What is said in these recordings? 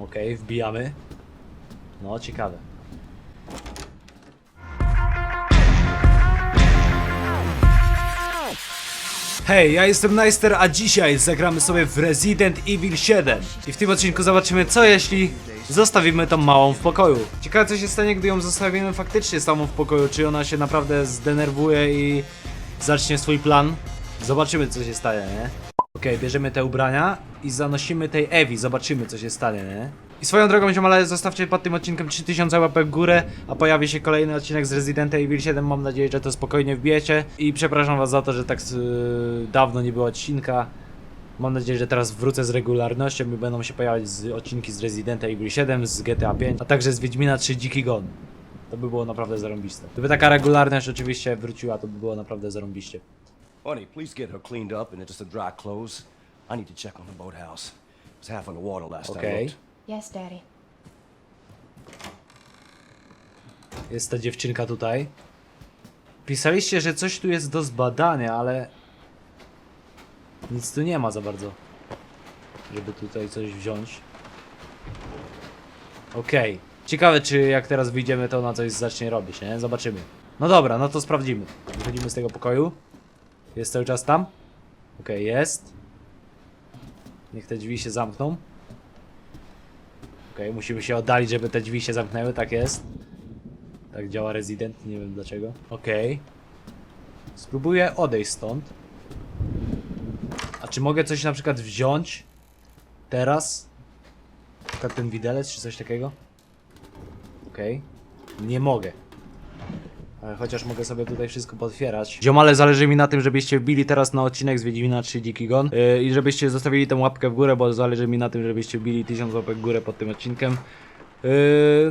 Okej, wbijamy. No, ciekawe. Hej, ja jestem Neister, a dzisiaj zagramy sobie w Resident Evil 7. I w tym odcinku zobaczymy co jeśli zostawimy tą małą w pokoju. Ciekawe co się stanie, gdy ją zostawimy faktycznie samą w pokoju, czy ona się naprawdę zdenerwuje i zacznie swój plan. Zobaczymy co się stanie, nie? Okej, bierzemy te ubrania i zanosimy tej Ewi, zobaczymy co się stanie, nie? I swoją drogą ziomale, zostawcie pod tym odcinkiem 3000 łapek w górę, a pojawi się kolejny odcinek z Resident Evil 7, mam nadzieję, że to spokojnie wbijecie. I przepraszam was za to, że tak yy, dawno nie było odcinka. Mam nadzieję, że teraz wrócę z regularnością i będą się pojawiać z, odcinki z Resident Evil 7, z GTA 5, a także z Wiedźmina 3 Dziki Gon. To by było naprawdę zarąbiste. Gdyby taka regularność oczywiście wróciła, to by było naprawdę zarąbiście. Honey, please get her cleaned up and dry clothes. I need to check on the boathouse. It was half underwater last I looked. Yes, Daddy. Jest ta dziewczynka tutaj. Pisaliście, że coś tu jest do zbadania, ale nic tu nie ma za bardzo, żeby tutaj coś wziąć. Okej. Ciekawe, czy jak teraz wyjdziemy, to ona coś zacznie robić, nie? Zobaczymy. No dobra, no to sprawdzimy. Wychodzimy z tego pokoju. Jest cały czas tam? Okej, jest. Niech te drzwi się zamkną. Okej, musimy się oddalić, żeby te drzwi się zamknęły, tak jest. Tak działa Resident, nie wiem dlaczego. Okej. Spróbuję odejść stąd. A czy mogę coś na przykład wziąć? Teraz? Na przykład ten widelec czy coś takiego? Okej. Nie mogę. Ale chociaż mogę sobie tutaj wszystko potwierać. Ziomale, zależy mi na tym, żebyście wbili teraz na odcinek z Wiedźmina 3 Dziki Gon yy, i żebyście zostawili tę łapkę w górę, bo zależy mi na tym, żebyście wbili 1000 łapek w górę pod tym odcinkiem. Yy,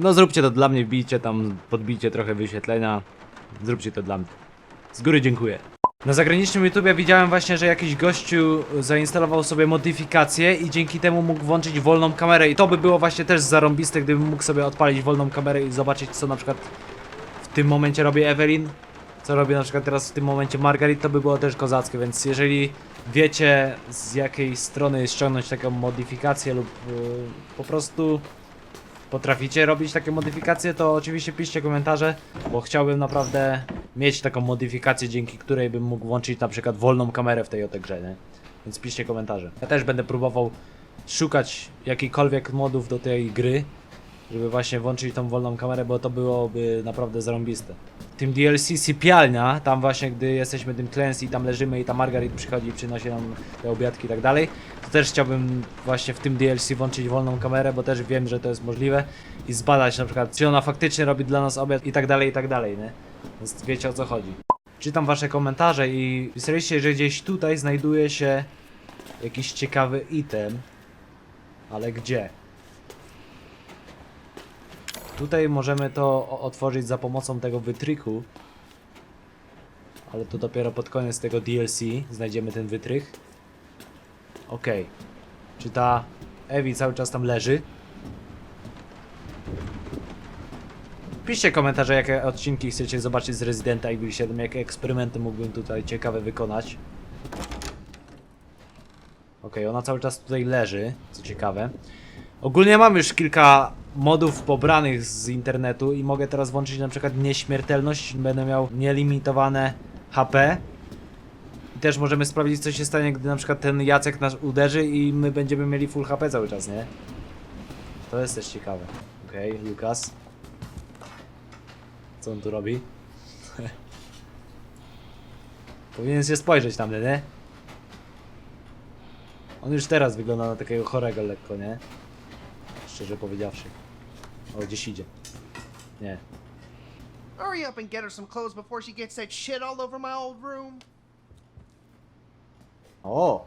no zróbcie to dla mnie, wbijcie tam, podbijcie trochę wyświetlenia. Zróbcie to dla mnie. Z góry dziękuję. Na zagranicznym YouTubie widziałem właśnie, że jakiś gościu zainstalował sobie modyfikację i dzięki temu mógł włączyć wolną kamerę i to by było właśnie też zarąbiste, gdybym mógł sobie odpalić wolną kamerę i zobaczyć co na przykład tym momencie robi Evelyn, co robi na przykład teraz w tym momencie Margaret, to by było też kozackie, więc jeżeli wiecie z jakiej strony ściągnąć taką modyfikację lub yy, po prostu potraficie robić takie modyfikacje, to oczywiście piszcie komentarze, bo chciałbym naprawdę mieć taką modyfikację, dzięki której bym mógł włączyć na przykład wolną kamerę w tej oto grze, nie? Więc piszcie komentarze. Ja też będę próbował szukać jakichkolwiek modów do tej gry, żeby właśnie włączyć tą wolną kamerę, bo to byłoby naprawdę zarąbiste. W tym DLC sypialnia, tam właśnie gdy jesteśmy tym Clancy i tam leżymy i ta Margaret przychodzi i przynosi nam te obiadki i tak dalej, to też chciałbym właśnie w tym DLC włączyć wolną kamerę, bo też wiem, że to jest możliwe i zbadać na przykład, czy ona faktycznie robi dla nas obiad i tak dalej, i tak dalej, nie? Więc wiecie o co chodzi. Czytam wasze komentarze i pisaliście, że gdzieś tutaj znajduje się jakiś ciekawy item, ale gdzie? Tutaj możemy to otworzyć za pomocą tego wytrychu. Ale to dopiero pod koniec tego DLC znajdziemy ten wytrych. Okej. Czy ta Ewi cały czas tam leży? Piszcie komentarze, jakie odcinki chcecie zobaczyć z Residenta Evil 7, jakie eksperymenty mógłbym tutaj ciekawe wykonać. Okej, ona cały czas tutaj leży, co ciekawe. Ogólnie mam już kilka modów pobranych z internetu i mogę teraz włączyć na przykład nieśmiertelność, będę miał nielimitowane HP. I też możemy sprawdzić co się stanie, gdy na przykład ten Jacek nas uderzy i my będziemy mieli full HP cały czas, nie? To jest też ciekawe. Okej, Lukas. Co on tu robi? Powinien się spojrzeć tam, nie? On już teraz wygląda na takiego chorego lekko, nie? Szczerze powiedziawszy. O, gdzieś idzie. Nie. Hurry up and get her some clothes before she gets that shit all over my old room. O!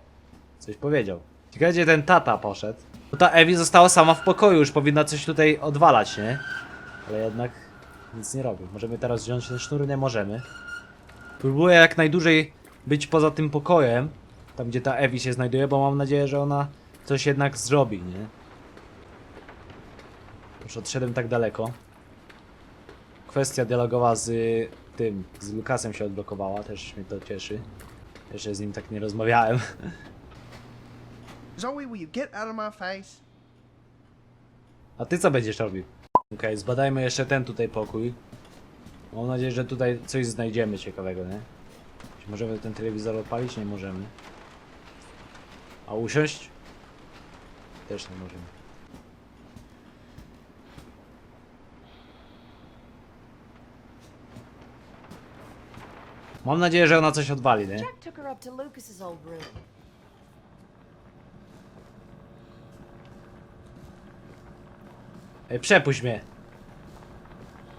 Coś powiedział. Ciekawe, gdzie ten tata poszedł. Bo ta Ewi została sama w pokoju, już powinna coś tutaj odwalać, nie? Ale jednak nic nie robi. Możemy teraz wziąć ten sznur? Nie możemy. Próbuję jak najdłużej być poza tym pokojem, tam gdzie ta Ewi się znajduje, bo mam nadzieję, że ona coś jednak zrobi, nie? Już odszedłem tak daleko. Kwestia dialogowa z tym, z Lukasem się odblokowała, też mnie to cieszy. Jeszcze z nim tak nie rozmawiałem. Zoe, will you get out of my face? A ty co będziesz robił? Okej, zbadajmy jeszcze ten tutaj pokój. Mam nadzieję, że tutaj coś znajdziemy ciekawego, nie? Czy możemy ten telewizor odpalić? Nie możemy. A usiąść? Też nie możemy. Mam nadzieję, że ona coś odwali, nie? Jack took her up to Lucas's old room. Ej, przepuść mnie.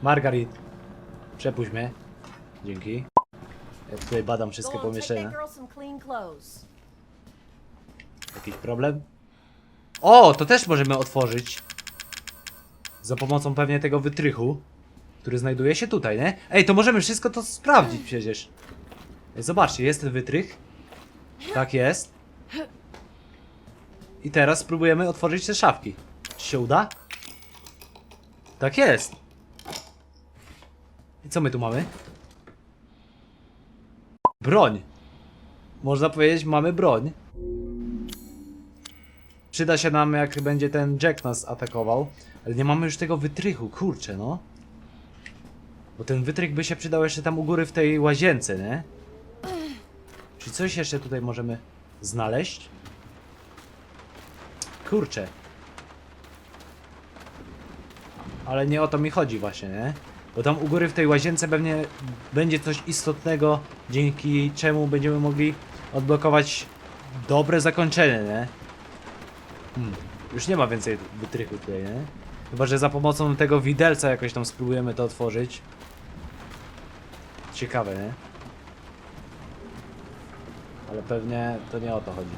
Margarit. Przepuść mnie. Dzięki. Ja tutaj badam wszystkie Go on, take that pomieszczenia. girl some clean clothes. Jakiś problem? O, to też możemy otworzyć. Za pomocą pewnie tego wytrychu, który znajduje się tutaj, nie? Ej, to możemy wszystko to sprawdzić przecież. Zobaczcie, jest ten wytrych. Tak jest. I teraz spróbujemy otworzyć te szafki. Czy się uda? Tak jest. I co my tu mamy? Broń. Można powiedzieć, mamy broń. Przyda się nam, jak będzie ten Jack nas atakował. Ale nie mamy już tego wytrychu, kurczę, no. Bo ten wytrych by się przydał jeszcze tam u góry w tej łazience, nie? Czy coś jeszcze tutaj możemy znaleźć? Kurczę. Ale nie o to mi chodzi właśnie, nie? Bo tam u góry w tej łazience pewnie będzie coś istotnego, dzięki czemu będziemy mogli odblokować dobre zakończenie, nie? Hmm. Już nie ma więcej wytrychu tutaj, nie? Chyba, że za pomocą tego widelca jakoś tam spróbujemy to otworzyć. Ciekawe, nie? Ale pewnie to nie o to chodzi.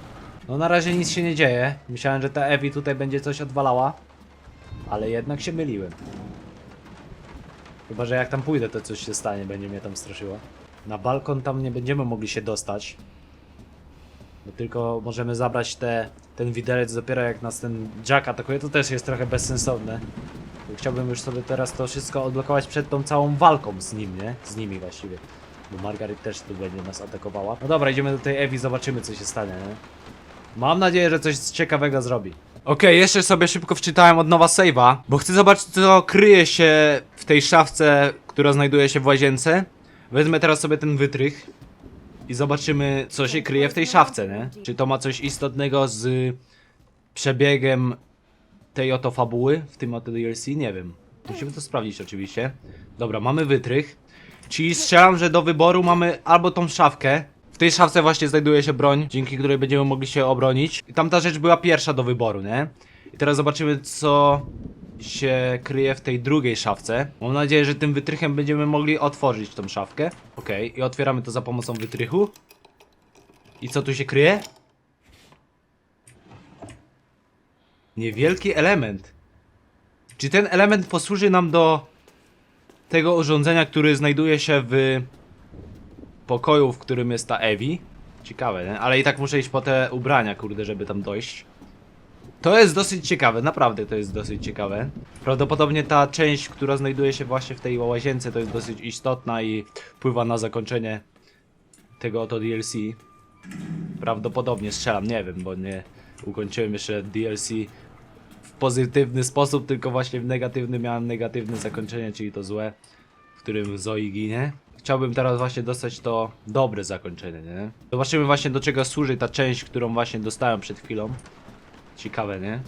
No na razie nic się nie dzieje. Myślałem, że ta Evi tutaj będzie coś odwalała. Ale jednak się myliłem. Chyba, że jak tam pójdę, to coś się stanie, będzie mnie tam straszyło. Na balkon tam nie będziemy mogli się dostać. Bo tylko możemy zabrać te, ten widelec dopiero jak nas ten Jack atakuje, to też jest trochę bezsensowne. Chciałbym już sobie teraz to wszystko odblokować przed tą całą walką z nim, nie? Z nimi właściwie. Bo Margaret też tu będzie nas atakowała. No dobra, idziemy do tej Ewi, zobaczymy co się stanie, nie? Mam nadzieję, że coś ciekawego zrobi. Okej, jeszcze sobie szybko wczytałem od nowa save'a, bo chcę zobaczyć co kryje się w tej szafce, która znajduje się w łazience. Wezmę teraz sobie ten wytrych i zobaczymy co się kryje w tej szafce, nie? Czy to ma coś istotnego z przebiegiem tej oto fabuły w tym oto DLC? Nie wiem. Musimy to sprawdzić oczywiście. Dobra, mamy wytrych. Czyli strzelam, że do wyboru mamy albo tą szafkę. W tej szafce właśnie znajduje się broń, dzięki której będziemy mogli się obronić. I tamta rzecz była pierwsza do wyboru, nie? I teraz zobaczymy, co się kryje w tej drugiej szafce. Mam nadzieję, że tym wytrychem będziemy mogli otworzyć tą szafkę. Okej, i otwieramy to za pomocą wytrychu. I co tu się kryje? Niewielki element. Czy ten element posłuży nam do tego urządzenia, który znajduje się w pokoju, w którym jest ta Evi? Ciekawe, nie? Ale i tak muszę iść po te ubrania, kurde, żeby tam dojść. To jest dosyć ciekawe, naprawdę to jest dosyć ciekawe. Prawdopodobnie ta część, która znajduje się właśnie w tej łazience, to jest dosyć istotna i wpływa na zakończenie tego oto DLC. Prawdopodobnie strzelam, nie wiem, bo nie ukończyłem jeszcze DLC w pozytywny sposób, tylko właśnie w negatywny miałem negatywne zakończenie, czyli to złe, w którym Zoe ginie. Chciałbym teraz właśnie dostać to dobre zakończenie, nie? Zobaczymy właśnie do czego służy ta część, którą właśnie dostałem przed chwilą. Ciekawe, nie?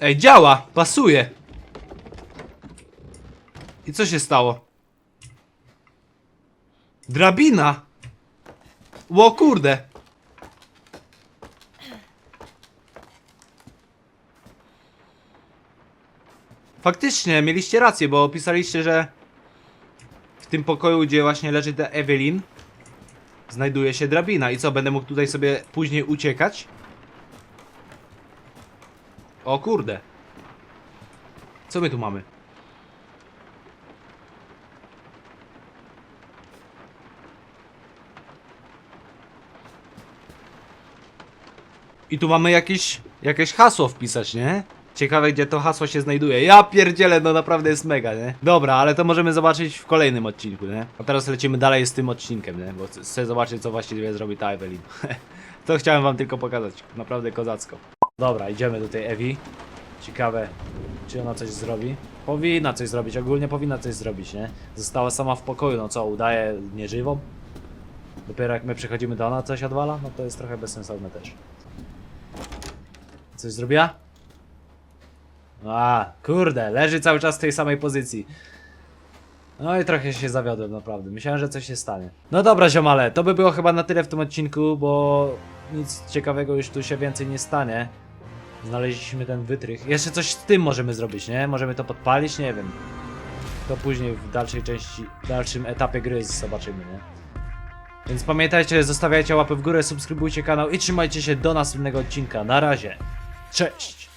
Ej, działa! Pasuje! I co się stało? Drabina! Ło kurde! Faktycznie, mieliście rację, bo opisaliście, że w tym pokoju, gdzie właśnie leży ta Evelyn, znajduje się drabina. I co, będę mógł tutaj sobie później uciekać? O kurde. Co my tu mamy? I tu mamy jakieś, jakieś hasło wpisać, nie? Ciekawe, gdzie to hasło się znajduje. Ja pierdzielę, no naprawdę jest mega, nie? Dobra, ale to możemy zobaczyć w kolejnym odcinku, nie? A teraz lecimy dalej z tym odcinkiem, nie? Bo chcę zobaczyć, co właściwie zrobi ta Evelyn. to chciałem wam tylko pokazać. Naprawdę kozacko. Dobra, idziemy do tej Ewi. Ciekawe, czy ona coś zrobi. Powinna coś zrobić, ogólnie powinna coś zrobić, nie? Została sama w pokoju, no co, udaje nieżywą? Dopiero jak my przychodzimy do ona, coś odwala? No to jest trochę bezsensowne też. Coś zrobiła? A, kurde, leży cały czas w tej samej pozycji. No i trochę się zawiodłem, naprawdę. Myślałem, że coś się stanie. No dobra, ziomale, to by było chyba na tyle w tym odcinku, bo nic ciekawego już tu się więcej nie stanie. Znaleźliśmy ten wytrych. Jeszcze coś z tym możemy zrobić, nie? Możemy to podpalić? Nie wiem. To później w dalszej części, w dalszym etapie gry zobaczymy, nie? Więc pamiętajcie, zostawiajcie łapy w górę, subskrybujcie kanał i trzymajcie się do następnego odcinka. Na razie. Cześć!